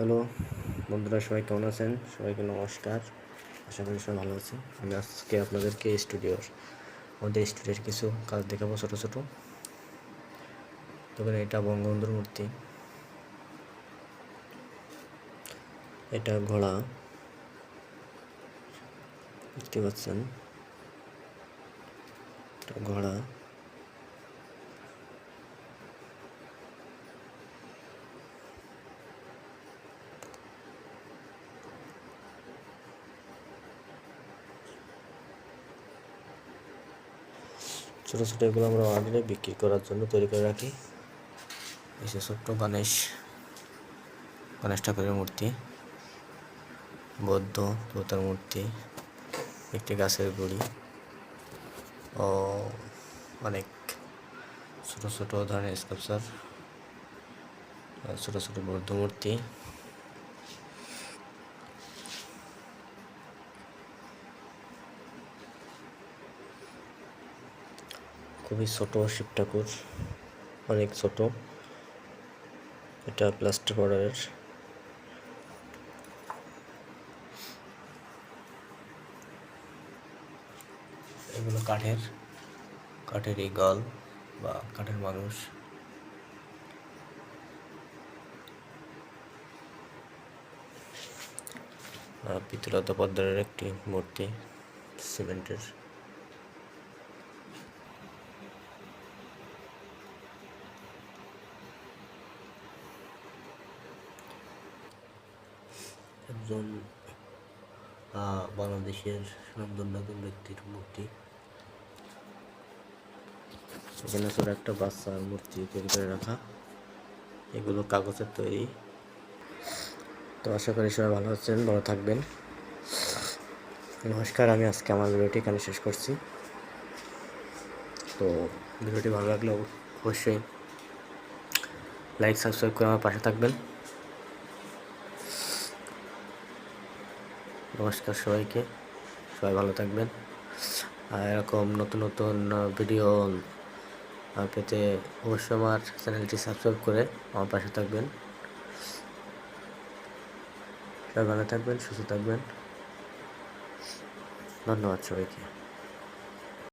Hello, বন্ধুরা সবাই কেমন আছেন? সবাইকে নমস্কার। আশা করি সবাই ভালো আছে আমি আজকে আপনাদেরকে স্টুডিওর আমাদের স্টুডিওর কিছু কাজ দেখাবো ছোটো ছোটো। তবে এটা বঙ্গবন্ধুর মূর্তি। এটা ঘোড়া। দেখতে পাচ্ছেন? ঘোড়া। ছোটো ছোটো এগুলো আমরা অর্ডারে বিক্রি করার জন্য তৈরি করে রাখি। যে ছোট্ট গণেশ গণেশ ঠাকুরের মূর্তি, বৌদ্ধ দেবতার মূর্তি, একটি গাছের গুড়ি ও অনেক ছোটো ছোটো ধরনের স্কাল্পচার ছোটো ছোটো বৌদ্ধ মূর্তি। খুবই ছোট শিব ঠাকুর, অনেক ছোট। এটা প্লাস্টার বর্ডারের এগুলো কাঠের কাঠের ইগল বা কাঠের মানুষ। পিতলতা পদ্মারের একটি মূর্তি, সিমেন্টের। একজন বাংলাদেশের সুনামধন্য একজন ব্যক্তির মূর্তি। এখানে ছোট একটা বাচ্চার মূর্তি তৈরি করে রাখা। এগুলো কাগজের তৈরি। তো আশা করি সবাই ভালো আছেন, ভালো থাকবেন। নমস্কার, আমি আজকে আমার ভিডিওটি এখানে শেষ করছি। তো ভিডিওটি ভালো লাগলে অবশ্যই লাইক সাবস্ক্রাইব করে আমার পাশে থাকবেন। নমস্কার সবাইকে। সবাই ভালো থাকবেন। আর এরকম নতুন নতুন ভিডিও পেতে অবশ্যই আমার চ্যানেলটি সাবস্ক্রাইব করে আমার পাশে থাকবেন। সবাই ভালো থাকবেন, সুস্থ থাকবেন। ধন্যবাদ সবাইকে।